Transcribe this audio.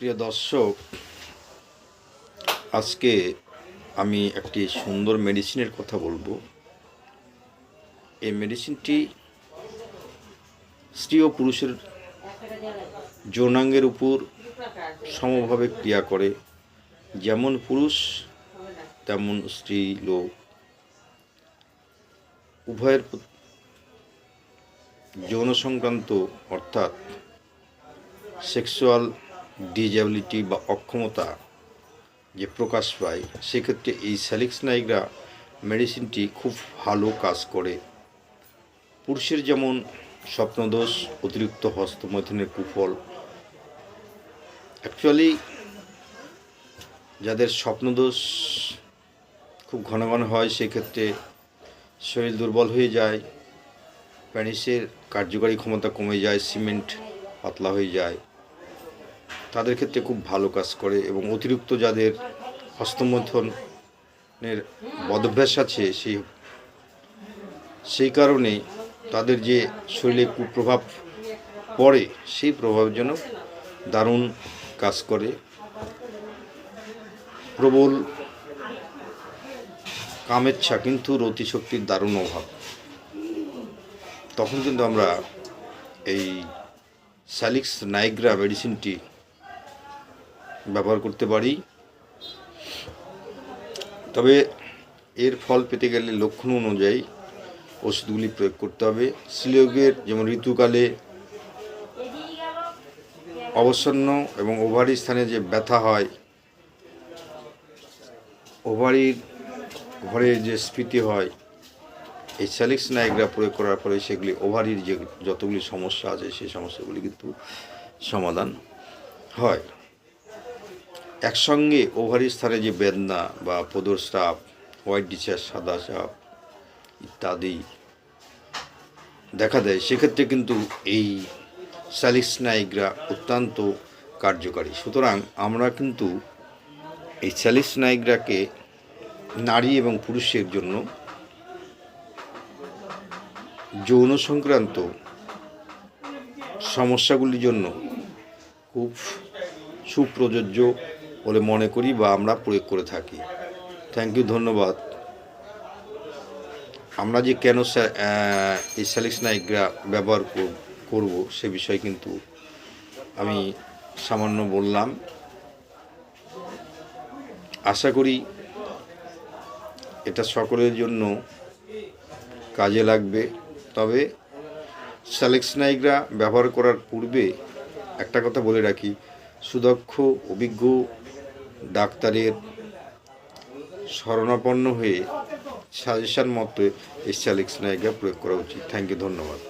প্রিয় দর্শক, আজকে আমি একটি সুন্দর মেডিসিনের কথা বলব। এই মেডিসিনটি স্ত্রী ও পুরুষের যৌনাঙ্গের উপর সমভাবে ক্রিয়া করে। যেমন পুরুষ, তেমন স্ত্রী লোক। উভয়ের যৌন সংক্রান্ত অর্থাৎ সেক্সুয়াল ডিজেবিলিটি বা অক্ষমতা যে প্রকাশ পায়, সেক্ষেত্রে এই স্যালিক্স নাইগ্রা মেডিসিনটি খুব ভালো কাজ করে। পুরুষের যেমন স্বপ্নদোষ, অতিরিক্ত হস্তমৈথুনের কুফল। অ্যাকচুয়ালি যাদের স্বপ্নদোষ খুব ঘন ঘন হয়, সেক্ষেত্রে শরীর দুর্বল হয়ে যায় প্যানিসের কার্যকারী ক্ষমতা কমে যায়, সিমেন্ট পাতলা হয়ে যায়। তাদের ক্ষেত্রে খুব ভালো কাজ করে এবং অতিরিক্ত যাদের হস্তমৈথনের বদভ্যাস আছে সেই সেই কারণে তাদের যে শরীরে কুপ্রভাব পড়ে সেই প্রভাবের জন্য দারুণ কাজ করে। প্রবল কামেচ্ছা কিন্তু রতিশক্তির দারুণ অভাব। তখন কিন্তু আমরা এই স্যালিক্স নাইগ্রা মেডিসিনটি ব্যবহার করতে পারি। তবে এর ফল পেতে গেলে লক্ষণ অনুযায়ী ওষুধগুলি প্রয়োগ করতে হবে। স্ত্রীলোকের যেমন ঋতুকালে অবসন্ন এবং ওভারি স্থানে যে ব্যথা হয় ওভারির ঘরে যে স্ফীতি হয়, এই স্যালিক্স নাইগ্রা প্রয়োগ করার পরে সেগুলি ওভারির যে যতগুলি সমস্যা আছে, সেই সমস্যাগুলি কিন্তু সমাধান হয়। একসঙ্গে ওভারির স্থানে যে বেদনা বা পদর স্রাব, হোয়াইট ডিচার সাদা সাপ ইত্যাদি দেখা দেয়, সেক্ষেত্রে কিন্তু এই স্যালিক্স নাইগ্রা অত্যন্ত কার্যকারী। সুতরাং আমরা কিন্তু এই স্যালিক্স নাইগ্রাকে নারী এবং পুরুষের জন্য যৌন সংক্রান্ত সমস্যাগুলির জন্য খুব সুপ্রযোজ্য বলে মনে করি বা আমরা প্রয়োগ করে থাকি। থ্যাংক ইউ ধন্যবাদ। আমরা যে কেন এই স্যালিক্স নাইগ্রা ব্যবহার কর- করব সে বিষয়ে কিন্তু আমি সামান্য বললাম। আশা করি এটা সকলের জন্য কাজে লাগবে। তবে স্যালেক্স নাইগ্রা ব্যবহার করার পূর্বে একটা কথা বলে রাখি সুদক্ষ, অভিজ্ঞ ডাক্তারের শরণাপন্ন হয়ে সাজেশন মতো এই স্যালেক্স নাইগ্রা প্রয়োগ করা উচিত। থ্যাংক ইউ ধন্যবাদ।